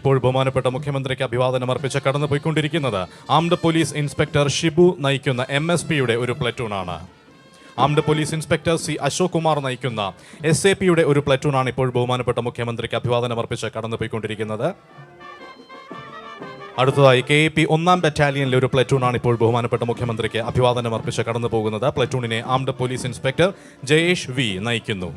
ഇപ്പോൾ ബഹുമാനപ്പെട്ട മുഖ്യമന്ത്രിക്ക് അഭിവാദനം അർപ്പിച്ച് കടന്നുപോയിക്കൊണ്ടിരിക്കുന്നത്. ആംഡ് പോലീസ് ഇൻസ്പെക്ടർ ഷിബു നയിക്കുന്ന എം എസ് പിയുടെ ഒരു പ്ലറ്റൂണാണ്. Armed police inspector C Ashok Kumar നയിക്കുന്ന എസ് എ പിയുടെ ഒരു പ്ലറ്റൂണാണ് ഇപ്പോൾ ബഹുമാനപ്പെട്ട മുഖ്യമന്ത്രിക്ക് അഭിവാദനം അർപ്പിച്ച് കടന്നുപോയിക്കൊണ്ടിരിക്കുന്നത്. അടുത്തതായി കെ പി ഒന്നാം ബറ്റാലിയനിലെ ഒരു പ്ലറ്റൂണാണ് ഇപ്പോൾ ബഹുമാനപ്പെട്ട മുഖ്യമന്ത്രിക്ക് അഭിവാദനം അർപ്പിച്ച് കടന്നു പോകുന്നത് പ്ലറ്റൂണിനെ armed police inspector Jayesh V നയിക്കുന്നു.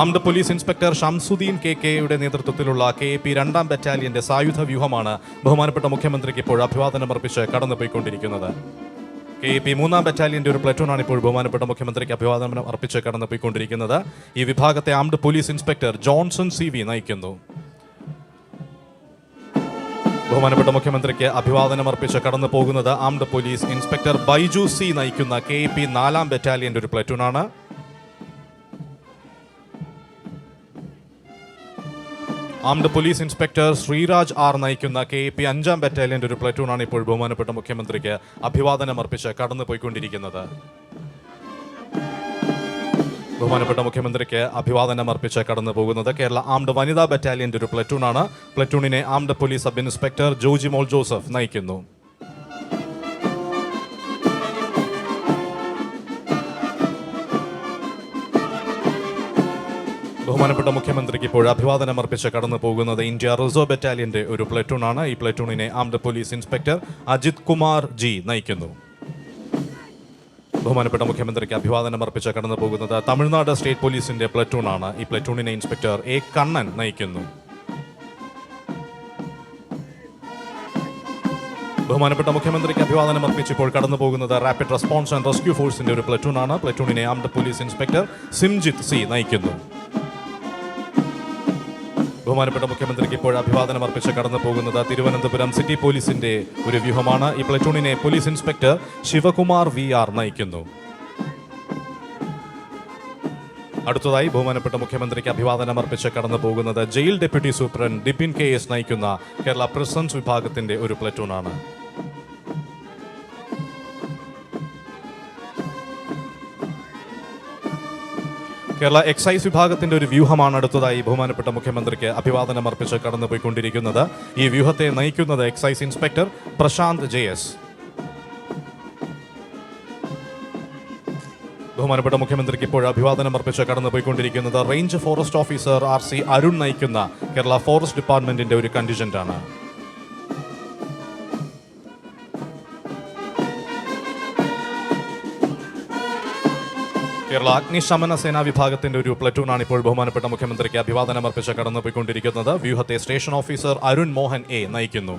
Armed police inspector Shamsuddin K കെയുടെ നേതൃത്വത്തിലുള്ള കെ എ പി രണ്ടാം ബറ്റാലിയന്റെ സായുധ വ്യൂഹമാണ് ബഹുമാനപ്പെട്ട മുഖ്യമന്ത്രിക്ക് ഇപ്പോൾ അഭിവാദനം അർപ്പിച്ച് കടന്നുപോയിക്കൊണ്ടിരിക്കുന്നത്. കെ എ പി മൂന്നാം ബറ്റാലിയന്റെ ഒരു പ്ലറ്റൂണാണ് ഇപ്പോൾ ബഹുമാനപ്പെട്ട മുഖ്യമന്ത്രിക്ക് അഭിവാദനം അർപ്പിച്ച് കടന്നുപോയിക്കൊണ്ടിരിക്കുന്നത്. ഈ വിഭാഗത്തെ armed police inspector Johnson C V നയിക്കുന്നു. ബഹുമാനപ്പെട്ട മുഖ്യമന്ത്രിക്ക് അഭിവാദനം അർപ്പിച്ച് കടന്നു പോകുന്നത് armed police inspector Baiju C നയിക്കുന്ന കെ എ പി നാലാം ബറ്റാലിയന്റെ ഒരു പ്ലറ്റൂണാണ്. Armed police inspector Sreeraj R നയിക്കുന്ന കെ പി അഞ്ചാം ബറ്റാലിയന്റെ ഒരു പ്ലറ്റൂണാണ് ഇപ്പോൾ ബഹുമാനപ്പെട്ട മുഖ്യമന്ത്രിക്ക് അഭിവാദനം അർപ്പിച്ച് കടന്നു പോയിക്കൊണ്ടിരിക്കുന്നത് ബഹുമാനപ്പെട്ട മുഖ്യമന്ത്രിക്ക് അഭിവാദനം അർപ്പിച്ച് കടന്നു പോകുന്നത് കേരള ആംഡ് വനിതാ ബറ്റാലിയന്റെ ഒരു പ്ലറ്റൂണാണ് പ്ലറ്റൂണിനെ armed police sub inspector Jojimol Joseph നയിക്കുന്നു. ബഹുമാനപ്പെട്ട മുഖ്യമന്ത്രിക്ക് ഇപ്പോൾ അഭിവാദനം അർപ്പിച്ച് കടന്നു പോകുന്നത് ഇന്ത്യ റിസർവ് ബറ്റാലിയന്റെ ഒരു പ്ലറ്റൂണാണ് ഈ പ്ലറ്റൂണിനെ armed police inspector Ajith Kumar G നയിക്കുന്നു. ബഹുമാനപ്പെട്ട മുഖ്യമന്ത്രിക്ക് അഭിവാദനം അർപ്പിച്ച് കടന്നു പോകുന്നത് തമിഴ്നാട് സ്റ്റേറ്റ് പോലീസിന്റെ പ്ലറ്റൂണാണ് ഈ പ്ലറ്റൂണിനെ ഇൻസ്പെക്ടർ എ കണ്ണൻ നയിക്കുന്നു. ബഹുമാനപ്പെട്ട മുഖ്യമന്ത്രിക്ക് അഭിവാദനം അർപ്പിച്ച് ഇപ്പോൾ കടന്നു പോകുന്നത് റാപ്പിഡ് റെസ്പോൺസ് ആൻഡ് റെസ്ക്യൂ ഫോഴ്സിന്റെ ഒരു പ്ലറ്റൂണാണ് പ്ലറ്റൂണിനെ armed police inspector Simjith C നയിക്കുന്നു. ബഹുമാനപ്പെട്ട മുഖ്യമന്ത്രിക്ക് ഇപ്പോൾ അഭിവാദനം അർപ്പിച്ച് കടന്നു പോകുന്നത് തിരുവനന്തപുരം സിറ്റി പോലീസിന്റെ ഒരു വ്യൂഹമാണ്. ഈ പ്ലറ്റൂണിനെ police inspector Sivakumar V R നയിക്കുന്നു. അടുത്തതായി ബഹുമാനപ്പെട്ട മുഖ്യമന്ത്രിക്ക് അഭിവാദനം അർപ്പിച്ച് കടന്നു പോകുന്നത് jail deputy superintendent Dipin K S നയിക്കുന്ന കേരള പ്രസൻസ് വിഭാഗത്തിന്റെ ഒരു പ്ലറ്റൂണാണ്. കേരള എക്സൈസ് വിഭാഗത്തിന്റെ ഒരു വ്യൂഹമാണ് അടുത്തതായി ബഹുമാനപ്പെട്ട മുഖ്യമന്ത്രിക്ക് അഭിവാദനം അർപ്പിച്ച് കടന്നുപോയിക്കൊണ്ടിരിക്കുന്നത്. ഈ വ്യൂഹത്തെ നയിക്കുന്നത് excise inspector Prashanth J S. ബഹുമാനപ്പെട്ട മുഖ്യമന്ത്രിക്ക് ഇപ്പോൾ അഭിവാദനം അർപ്പിച്ച് കടന്നുപോയിക്കൊണ്ടിരിക്കുന്നത് range forest officer R C Arun നയിക്കുന്ന കേരള ഫോറസ്റ്റ് ഡിപ്പാർട്ട്മെന്റിന്റെ ഒരു കണ്ടിജന്റ് കേരള അഗ്നിശമന സേനാ വിഭാഗത്തിന്റെ ഒരു പ്ലറ്റൂണാണ് ഇപ്പോൾ ബഹുമാനപ്പെട്ട മുഖ്യമന്ത്രിക്ക് അഭിവാദനം അർപ്പിച്ച് കടന്നുപോയിക്കൊണ്ടിരിക്കുന്നത്. വ്യൂഹത്തെ station officer Arun Mohan A നയിക്കുന്നു.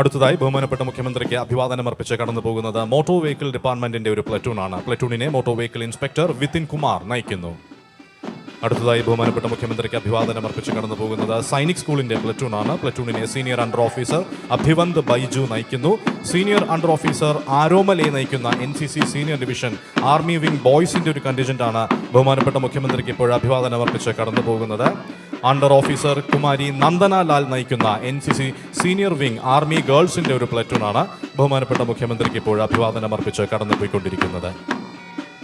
അടുത്തതായി ബഹുമാനപ്പെട്ട മുഖ്യമന്ത്രിക്ക് അഭിവാദനം അർപ്പിച്ച് കടന്നു പോകുന്നത് മോട്ടോർ വെഹിക്കിൾ ഡിപ്പാർട്ട്മെന്റിന്റെ ഒരു പ്ലറ്റൂണാണ്. പ്ലറ്റൂണിനെ motor vehicle inspector Vithin Kumar നയിക്കുന്നു. അടുത്തതായി ബഹുമാനപ്പെട്ട മുഖ്യമന്ത്രിക്ക് അഭിവാദനം അർപ്പിച്ച് കടന്നു പോകുന്നത് സൈനിക് സ്കൂളിന്റെ പ്ലറ്റൂണാണ് പ്ലറ്റൂണിനെ senior under officer Abhivanth Baiju നയിക്കുന്നു. സീനിയർ അണ്ടർ ഓഫീസർ ആരോമലെ നയിക്കുന്ന N C C senior division army wing ബോയ്സിന്റെ ഒരു കണ്ടിജന്റ് ആണ് ബഹുമാനപ്പെട്ട മുഖ്യമന്ത്രിക്ക് ഇപ്പോൾ അഭിവാദനം അർപ്പിച്ച് കടന്നു പോകുന്നത്. അണ്ടർ ഓഫീസർ കുമാരി നന്ദന ലാൽ നയിക്കുന്ന N C C senior wing army ഗേൾസിന്റെ ഒരു പ്ലറ്റൂണാണ് ബഹുമാനപ്പെട്ട മുഖ്യമന്ത്രിക്ക് ഇപ്പോൾ അഭിവാദനം അർപ്പിച്ച് കടന്നുപോയിക്കൊണ്ടിരിക്കുന്നത്.